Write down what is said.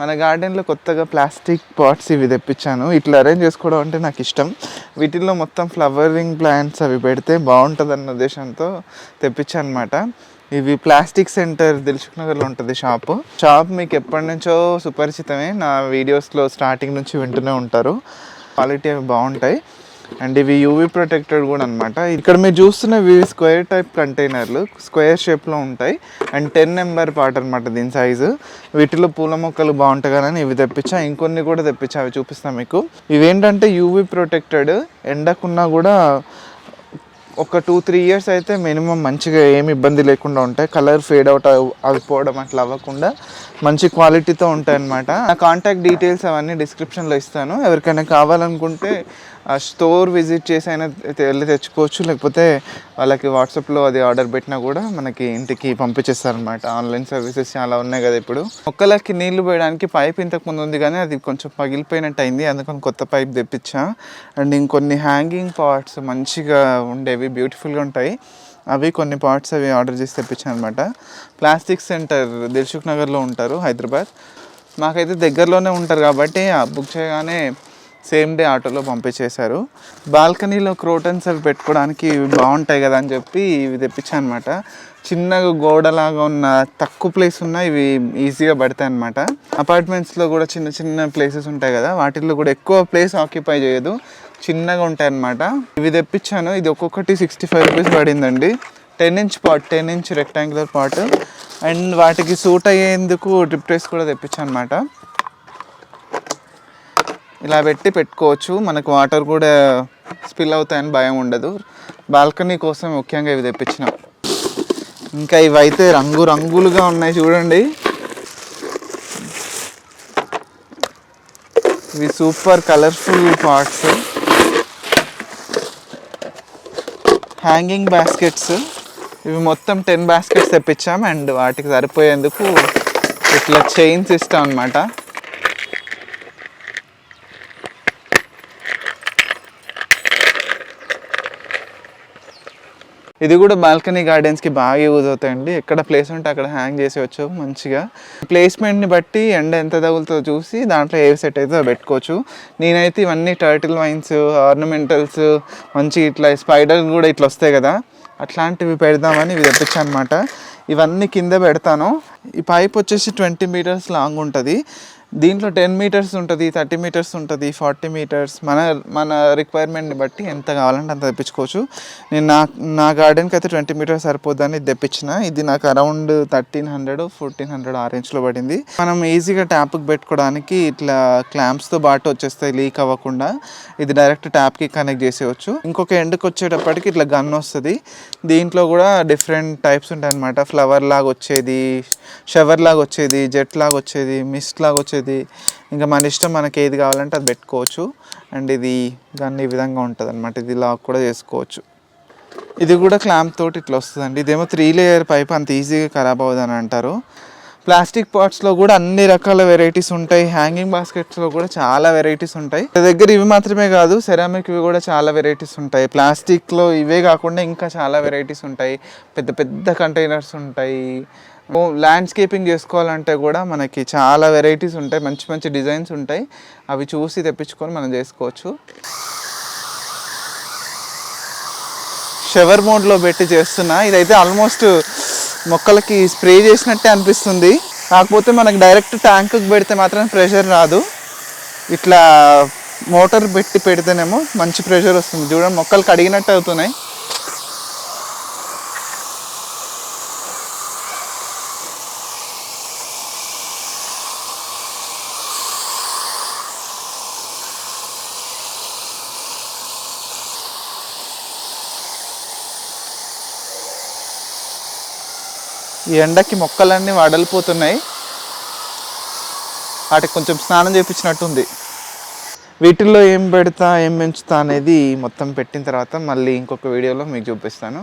మన గార్డెన్లో కొత్తగా ప్లాస్టిక్ పాట్స్ ఇవి తెప్పించాను. ఇట్లా అరేంజ్ చేసుకోవడం అంటే నాకు ఇష్టం. వీటిల్లో మొత్తం ఫ్లవరింగ్ ప్లాంట్స్ అవి పెడితే బాగుంటుంది అన్న ఉద్దేశంతో తెప్పించాను అనమాట ఇవి ప్లాస్టిక్ సెంటర్ దిల్సుఖ్ నగర్లో ఉంటుంది షాపు షాప్ మీకు ఎప్పటి నుంచో సుపరిచితమే. నా వీడియోస్లో స్టార్టింగ్ నుంచి వింటూనే ఉంటారు. క్వాలిటీ అవి బాగుంటాయి. అండ్ ఇవి యూవీ ప్రొటెక్టెడ్ కూడా అనమాట ఇక్కడ మీరు చూస్తున్నవి స్క్వేర్ టైప్ కంటైనర్లు స్క్వేర్ షేప్లో ఉంటాయి. అండ్ టెన్ నెంబర్ పార్ట్ అనమాట దీని సైజు వీటిలో పూల మొక్కలు బాగుంటాయి ఇవి తెప్పించా. ఇంకొన్ని కూడా తెప్పించా. అవి చూపిస్తాను మీకు. ఇవేంటంటే యూవీ ప్రొటెక్టెడ్ ఎండకున్నా కూడా ఒక టూ త్రీ ఇయర్స్ అయితే మినిమం మంచిగా ఏమి ఇబ్బంది లేకుండా ఉంటాయి. కలర్ ఫేడ్ అవుట్ అయిపోవడం అట్లా అవ్వకుండా మంచి క్వాలిటీతో ఉంటాయి అన్నమాట నా కాంటాక్ట్ డీటెయిల్స్ అవన్నీ డిస్క్రిప్షన్లో ఇస్తాను. ఎవరికైనా కావాలనుకుంటే ఆ స్టోర్ విజిట్ చేసి అయినా వెళ్ళి తెచ్చుకోవచ్చు. లేకపోతే వాళ్ళకి వాట్సాప్లో అది ఆర్డర్ పెట్టినా కూడా మనకి ఇంటికి పంపించేస్తారనమాట ఆన్లైన్ సర్వీసెస్ చాలా ఉన్నాయి కదా ఇప్పుడు. మొక్కలకి నీళ్ళు పోయడానికి పైప్ ఇంతకు ముందు ఉంది కానీ అది కొంచెం పగిలిపోయినట్టు అయింది అందుకని కొత్త పైప్ తెప్పించా. అండ్ ఇంకొన్ని హ్యాంగింగ్ పార్ట్స్ మంచిగా ఉండేవి బ్యూటిఫుల్గా ఉంటాయి. అవి కొన్ని పార్ట్స్ అవి ఆర్డర్ చేసి తెప్పించాను అనమాట ప్లాస్టిక్ సెంటర్ దిల్సుఖ్ నగర్లో ఉంటారు హైదరాబాద్. మాకైతే దగ్గరలోనే ఉంటారు కాబట్టి ఆ బుక్ చేయగానే సేమ్ డే ఆటోలో పంపించేశారు. బాల్కనీలో క్రోటన్స్ అవి పెట్టుకోవడానికి ఇవి బాగుంటాయి కదా అని చెప్పి ఇవి తెప్పించాను అనమాట చిన్నగా గోడలాగా ఉన్న తక్కువ ప్లేస్ ఉన్న ఇవి ఈజీగా పడతాయి అనమాట అపార్ట్మెంట్స్లో కూడా చిన్న చిన్న ప్లేసెస్ ఉంటాయి కదా వాటిల్లో కూడా ఎక్కువ ప్లేస్ ఆక్యుపై చేయదు. చిన్నగా ఉంటాయి అన్నమాట ఇవి తెప్పించాను. ఇది ఒక్కొక్కటి సిక్స్టీ ఫైవ్ రూపీస్ పడిందండి. Ten inch pot ten inch rectangular pot and వాటికి సూట్ అయ్యేందుకు డ్రిప్ ట్రేస్ కూడా తెప్పించాను అనమాట ఇలా పెట్టి పెట్టుకోవచ్చు. మనకు వాటర్ కూడా స్పిల్ అవుతాయని భయం ఉండదు. బాల్కనీ కోసం ముఖ్యంగా ఇవి తెప్పించినాం. ఇంకా ఇవైతే రంగు రంగులుగా ఉన్నాయి చూడండి. ఇవి super colourful parts. Hanging baskets. ఇవి మొత్తం టెన్ బాస్కెట్స్ తెప్పించాం అండ్ వాటికి సరిపోయేందుకు ఇట్లా చైన్స్ ఇస్తాం అనమాట ఇది కూడా బాల్కనీ గార్డెన్స్కి బాగా యూజ్ అవుతాయండి. ఎక్కడ ప్లేస్ ఉంటే అక్కడ హ్యాంగ్ చేసేవచ్చు మంచిగా. ప్లేస్మెంట్ని బట్టి ఎండ ఎంత తగులుతుందో చూసి దాంట్లో ఏవి సెట్ అయితే పెట్టుకోవచ్చు. నేనైతే ఇవన్నీ టర్టిల్ వైన్స్ ఆర్నమెంటల్స్ మంచి ఇట్లా స్పైడర్ కూడా ఇట్లా వస్తాయి కదా. అట్లాంటివి పెడదామని ఇవి తెప్పించాను అనమాట ఇవన్నీ కింద పెడతాను. ఈ పైప్ వచ్చేసి ట్వంటీ మీటర్స్ లాంగ్ ఉంటుంది. దీంట్లో టెన్ మీటర్స్ ఉంటుంది థర్టీ మీటర్స్ ఉంటుంది ఫార్టీ మీటర్స్. మన మన రిక్వైర్మెంట్ని బట్టి ఎంత కావాలంటే అంత తెప్పించుకోవచ్చు. నేను నా నా గార్డెన్కి అయితే ట్వంటీ మీటర్స్ సరిపోద్దని ఇది తెప్పించిన. ఇది నాకు around thirteen hundred fourteen hundred ఆ రేంజ్లో పడింది. మనం ఈజీగా ట్యాప్కి పెట్టుకోవడానికి ఇట్లా క్లాంప్స్తో పాటు వచ్చేస్తాయి లీక్ అవ్వకుండా. ఇది డైరెక్ట్ ట్యాప్కి కనెక్ట్ చేసేయచ్చు. ఇంకొక ఎండ్కి వచ్చేటప్పటికి ఇట్లా గన్ వస్తుంది. దీంట్లో కూడా డిఫరెంట్ టైప్స్ ఉంటాయి అనమాట ఫ్లవర్ లాగా వచ్చేది షవర్ లాగా వచ్చేది జెట్ లాగా వచ్చేది మిస్ట్ లాగా వచ్చేది. ఇది. ఇంకా మన ఇష్టం మనకి ఏది కావాలంటే అది పెట్టుకోవచ్చు. అండ్ ఇది దాన్ని ఈ విధంగా ఉంటుంది అనమాట ఇది లాక్ కూడా చేసుకోవచ్చు. ఇది కూడా క్లాంప్ తోటి ఇట్లా వస్తుందండి. ఇదేమో త్రీ లేయర్ పైప్ అంత ఈజీగా ఖరాబ్ అవ్వదని అంటారు. ప్లాస్టిక్ పాట్స్లో కూడా అన్ని రకాల వెరైటీస్ ఉంటాయి. హ్యాంగింగ్ బాస్కెట్స్లో కూడా చాలా వెరైటీస్ ఉంటాయి. నా దగ్గర ఇవి మాత్రమే కాదు సెరామిక్ ఇవి కూడా చాలా వెరైటీస్ ఉంటాయి. ప్లాస్టిక్లో ఇవే కాకుండా ఇంకా చాలా వెరైటీస్ ఉంటాయి. పెద్ద పెద్ద కంటైనర్స్ ఉంటాయి. ల్యాండ్స్కేపింగ్ చేసుకోవాలంటే కూడా మనకి చాలా వెరైటీస్ ఉంటాయి. మంచి మంచి డిజైన్స్ ఉంటాయి. అవి చూసి తెప్పించుకొని మనం చేసుకోవచ్చు. షవర్ మోడ్లో పెట్టి చేస్తున్నా. ఇదైతే ఆల్మోస్ట్ మొక్కలకి స్ప్రే చేసినట్టే అనిపిస్తుంది. కాకపోతే మనకి డైరెక్ట్ ట్యాంకుకి పెడితే మాత్రం ప్రెషర్ రాదు. ఇట్లా మోటార్ పెట్టి పెడితేనేమో మంచి ప్రెషర్ వస్తుంది. చూడండి మొక్కలు కడిగినట్టు అవుతున్నాయి. ఈ ఎండకి మొక్కలన్నీ వడలిపోతున్నాయి. వాటికి కొంచెం స్నానం చేయించినట్టుంది వీటిల్లో ఏం పెడతా ఏం పెంచుతా అనేది మొత్తం పెట్టిన తర్వాత మళ్ళీ ఇంకొక వీడియోలో మీకు చూపిస్తాను.